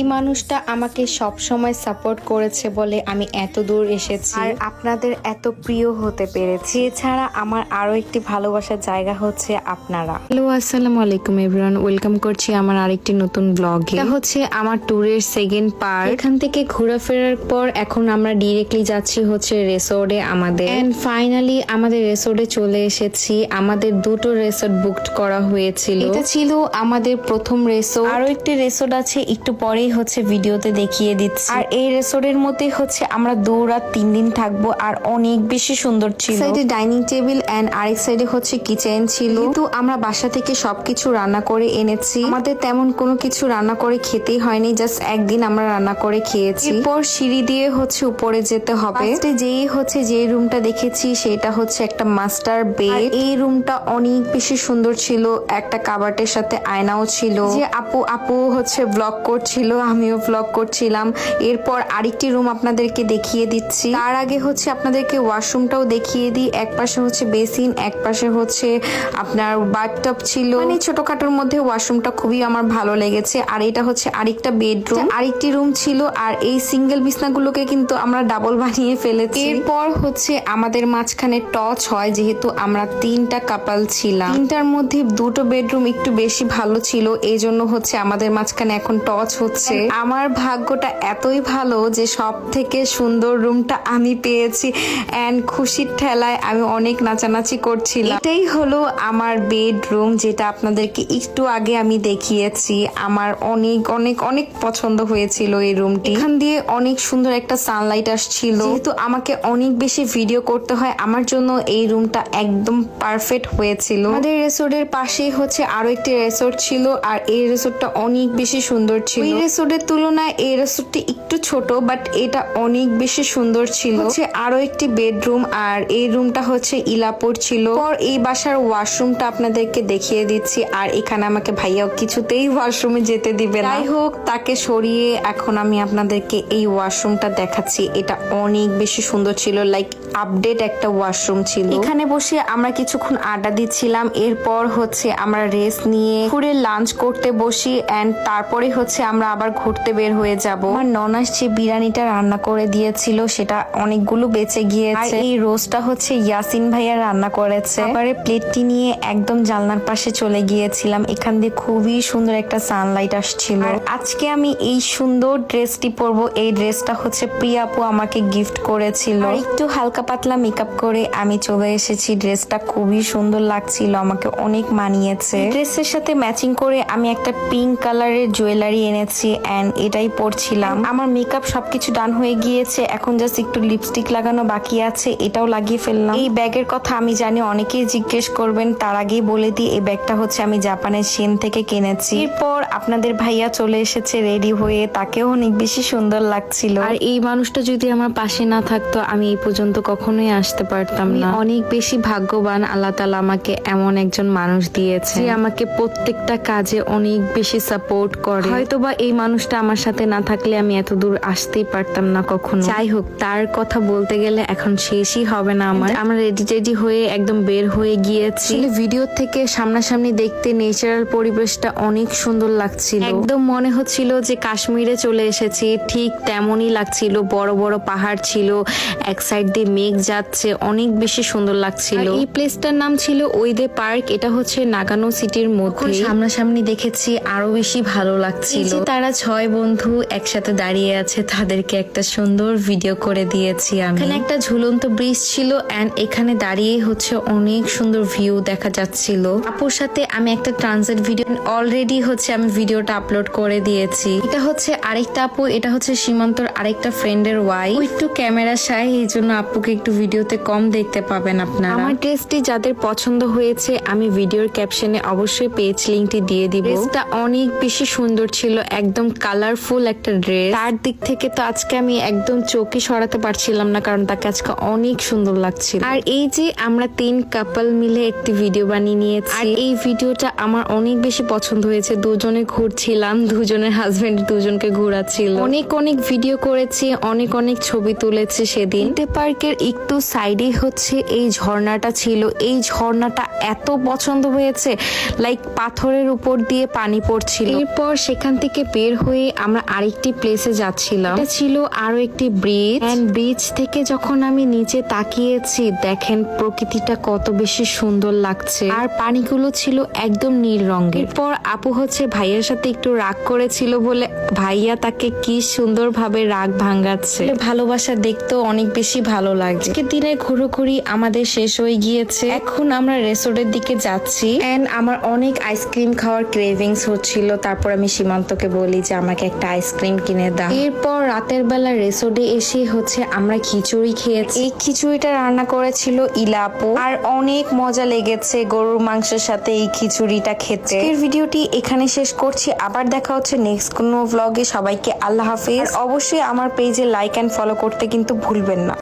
এই মানুষটা আমাকে সব সময় সাপোর্ট করেছে বলে আমি এত দূর এসেছি। আর আপনাদের এত প্রিয় হতে পেরেছি। এছাড়া আমার আরও একটি ভালোবাসার জায়গা হচ্ছে আপনারা। হ্যালো আসসালামু আলাইকুম এভরিওয়ান ওয়েলকাম করছি আমার আরেকটি নতুন ব্লগে এটা হচ্ছে আমার ট্যুরের সেকেন্ড পার্ট এখান থেকে ঘোরাফেরার পর এখন আমরা ডিরেক্টলি যাচ্ছি হচ্ছে রিসোর্টে আমাদের। এন্ড ফাইনালি আমাদের রিসোর্টে চলে এসেছি। আমাদের দুটো রিসোর্ট বুকড করা হয়েছিল। এটা ছিল আমাদের প্রথম রেসোর্ট আরও একটি রেসোর্ট আছে একটু পরেই হচ্ছে ভিডিওতে দেখিয়ে দিচ্ছি। আর এই রেসোর্টের মধ্যে হচ্ছে আমরা দু রাত তিন দিন থাকব আর অনেক বেশি সুন্দর ছিল। সাইডে ডাইনিং টেবিল এন্ড আরেক সাইডে হচ্ছে কিচেন ছিল। কিন্তু আমরা বাসা থেকে সবকিছু রান্না করে এনেছি। আমাদের তেমন কোনো কিছু রান্না করে খেতেই হয়নি জাস্ট একদিন আমরা রান্না করে খেয়েছি। এরপর সিঁড়ি দিয়ে হচ্ছে উপরে যেতে হবে। যেই হচ্ছে যে রুমটা দেখেছি সেটা হচ্ছে একটা মাস্টার বেড এই রুমটা অনেক বেশি সুন্দর ছিল। একটা কাবার্টের সাথে আয়নাও ছিল। যে আপু আপু হচ্ছে ব্লগ করছিল। আমিও ব্লগ করছিলাম। এরপর আরেকটি রুম আপনাদেরকে দেখিয়ে দিচ্ছি। তার আগে হচ্ছে আপনাদেরকে ওয়াশরুমটাও দেখিয়ে দিই। এক পাশে হচ্ছে বেসিন এক পাশে হচ্ছে আপনার বাথটব ছিল। মানে ছোটখাটোর মধ্যে ওয়াশরুমটা খুবই আমার ভালো লেগেছে। আর এটা হচ্ছে আরেকটা বেডরুম আরেকটি রুম ছিল। আর এই সিঙ্গেল বিছনাগুলোকে কিন্তু আমরা ডাবল বানিয়ে ফেলেছি। এরপর হচ্ছে আমাদের মাঝখানে টচ হয় যেহেতু আমরা তিনটা কাপাল ছিলাম। তিনটার মধ্যে দুটো বেডরুম একটু বেশি ভালো ছিল। এই জন্য হচ্ছে আমাদের মাঝখানে এখন টচ হচ্ছে। আমার ভাগ্যটা এতই ভালো যে সব থেকে সুন্দর রুমটা আমি পেয়েছি। এন্ড খুশির ঠেলায় আমি অনেক নাচানাচি করছিলাম। এটাই হলো আমার বেডরুম যেটা আপনাদেরকে একটু আগে আমি দেখিয়েছি। আমার অনেক অনেক অনেক পছন্দ হয়েছিল এই রুমটি এখান দিয়ে অনেক সুন্দর একটা সানলাইট আসছিল। যেহেতু আমাকে অনেক বেশি ভিডিও করতে হয়, আমার জন্য এই রুমটা একদম পারফেক্ট হয়েছিল। আমাদের রিসোর্টের পাশেই হচ্ছে আরও একটি রিসোর্ট ছিল, আর এই রিসোর্টটা অনেক বেশি সুন্দর ছিল। রিসোর্টের তুলনায় এই রিসোর্টটি একটু ছোট বাট এটা অনেক বেশি সুন্দর ছিল। হচ্ছে আরও একটি বেডরুম আর এই রুমটা হচ্ছে ইলাপুর ছিল। পর এই বাসার ওয়াশরুমটা আপনাদেরকে দেখিয়ে দিচ্ছি, আর এখানে আমাকে ভাইয়া কিছুতেই ওয়াশরুমে যেতে দিবে যাই হোক, তাকে সরিয়ে এখন আমি আপনাদেরকে এই ওয়াশরুমটা দেখাচ্ছি। এটা অনেক বেশি সুন্দর ছিল লাইক আপডেট একটা ওয়াশরুম ছিল। এখানে বসে আমরা কিছুক্ষণ আড্ডা দিচ্ছিলাম, এরপর হচ্ছে আমরা রেস্ট নিয়ে ঘুরে লাঞ্চ করতে বসি এন্ড তারপরে হচ্ছে আমরা আবার ঘুরতে বের হয়ে যাব। আমার ননাস যে বিরিয়ানিটা রান্না করে দিয়েছিল, সেটা অনেকগুলো বেঁচে গিয়েছে। এই রোজটা হচ্ছে ইয়াসিন ভাইয়া রান্না করেছে। এবারে প্লেটটি নিয়ে একদম জানলার পাশে চলে গিয়েছিলাম। এখান দিয়ে খুবই সুন্দর একটা সানলাইট আসছিল। আর আজকে আমি এই সুন্দর ড্রেসটি পরবো। এই ড্রেসটা হচ্ছে প্রিয়া আপু আমাকে গিফট করেছিল। একটু হালকা পাতলা মেকআপ করে আমি চলে এসেছি। ড্রেসটা খুবই সুন্দর লাগছিল, আমাকে অনেক মানিয়েছে। ড্রেসের সাথে ম্যাচিং করে আমি একটা পিঙ্ক কালারের জুয়েলারি এনেছি। এন্ড এটাই পরছিলাম। আমার মেকআপ সবকিছু ডান হয়ে গিয়েছে এখন জাস্ট একটু লিপস্টিক লাগানো বাকি আছে এটাও লাগিয়ে ফেললাম। এই ব্যাগের কথা আমি জানি অনেকেই জিজ্ঞেস করবেন তার আগেই বলে দিই এই ব্যাগটা হচ্ছে আমি জাপানের চীন থেকে কিনেছি। এরপর আপনাদের ভাইয়া চলে এসেছে রেডি হয়ে তাকেও অনেক বেশি সুন্দর লাগছিল। আর এই মানুষটা যদি আমার পাশে না থাকতো আমি এই পর্যন্ত কখনোই আসতে পারতাম না। অনেক বেশি ভাগ্যবান আল্লাহ তালা আমাকে এমন একজন মানুষ দিয়েছে। যে আমাকে প্রত্যেকটা কাজে অনেক বেশি সাপোর্ট করে। হয়তোবা এই মানুষটা আমার সাথে না থাকলে আমি এত দূর আসতেই পারতাম না কখনো। যাই হোক তার কথা বলতে গেলে এখন শেষই হবে না আমার। আমরা রেডি টেডি হয়ে একদম বের হয়ে গিয়েছি। ভিডিও থেকে সামনাসামনি দেখতে নেচারাল পরিবেশটা অনেক সুন্দর লাগছিল। একদম মনে হচ্ছিল যে কাশ্মীরে চলে এসেছি ঠিক তেমনই লাগছিল। বড় বড় পাহাড় ছিল এক সাইড দিয়ে মেঘ যাচ্ছে অনেক বেশি সুন্দর লাগছিল। এই প্লেসটার নাম ছিল ওইদে পার্ক এটা হচ্ছে নাগানো সিটির মধ্যে। সামনাসামনি দেখেছি আরও বেশি ভালো লাগছিল। তারা ছয় বন্ধু একসাথে দাঁড়িয়ে আছে তাদেরকে একটা সুন্দর ভিডিও করে দিয়েছি আমি। এখানে একটা ঝুলন্ত ব্রিজ ছিল এন্ড এখানে দাঁড়িয়ে হচ্ছে অনেক সুন্দর ভিউ দেখা যাচ্ছিল। আপুর সাথে আমি একটা ট্রানজিট ভিডিও অলরেডি হচ্ছে আমি ভিডিওটা আপলোড করে দিয়েছি। এটা হচ্ছে আরেকটা আপু এটা হচ্ছে সীমান্তর আরেকটা ফ্রেন্ডের ওয়াই একটু ক্যামেরা সাই এই জন্য আপুকে একটু ভিডিওতে কম দেখতে পাবেন আপনারা। আমার ড্রেসটি যাদের পছন্দ হয়েছে আমি ভিডিওর ক্যাপশনে অবশ্যই পেজ লিঙ্কটি দিয়ে দিব। ড্রেসটা অনেক বেশি সুন্দর ছিল একদম কালারফুল একটা ড্রেস তার দিক থেকে তো আজকে আমি একদম চোখে সরাতে পারছিলাম না কারণ তাকে আজকে অনেক সুন্দর লাগছিল। আর এই যে আমরা তিন কাপল মিলে একটি ভিডিও বানিয়ে নিয়েছি আর এই ভিডিওটা আমার অনেক বেশি পছন্দ হয়েছে। দুজনে ঘুরছিলাম দুজনের হাজবেন্ড দুজনকে ঘোরাচ্ছিল। অনেক অনেক ভিডিও করেছি অনেক অনেক ছবি তুলেছি সেদিন। পার্কের একটু সাইডে হচ্ছে এই ঝর্ণাটা ছিল। এই ঝর্ণাটা এত পছন্দ হয়েছে লাইক পাথরের উপর দিয়ে পানি পড়ছিল। এরপর সেখান থেকে বের বের হয়ে আমরা আরেকটি প্লেসে যাচ্ছিলাম। এটা ছিল আরও একটি ব্রিজ এন্ড ব্রিজ থেকে যখন আমি নিচে তাকিয়েছি, দেখেন প্রকৃতিটা কত বেশি সুন্দর লাগছে। আর পানিগুলো ছিল একদম নীল রঙের। এরপর আপু হচ্ছে ভাইয়ের সাথে একটু রাগ করেছিল বলে ভাইয়া তাকে কি সুন্দর ভাবে রাগ ভাঙাচ্ছে। ভালোবাসা দেখতেও অনেক বেশি ভালো লাগছে দিনে ঘুরোঘুরি আমাদের শেষ হয়ে গিয়েছে। এখন আমরা রেসোর্টের দিকে যাচ্ছি। এন্ড আমার অনেক আইসক্রিম খাওয়ার ক্রেভিংস হচ্ছিল। তারপর আমি সীমান্তকে বলি। যে আমাকে একটা আইসক্রিম কিনে দাও। এরপর রাতের বেলা রেসোর্টে এসে হচ্ছে আমরা খিচুড়ি খেয়েছি। এই খিচুড়িটা রান্না করেছিল ইলাপো। আর অনেক মজা লেগেছে গরুর মাংসের সাথে এই খিচুড়িটা খেতে। এর ভিডিওটি এখানে শেষ করছি। আবার দেখা হচ্ছে নেক্সট কোনো ভ্লগে সবাইকে আল্লাহ হাফিজ। অবশ্যই আমার পেজে লাইক এন্ড ফলো করতে কিন্তু ভুলবেন না।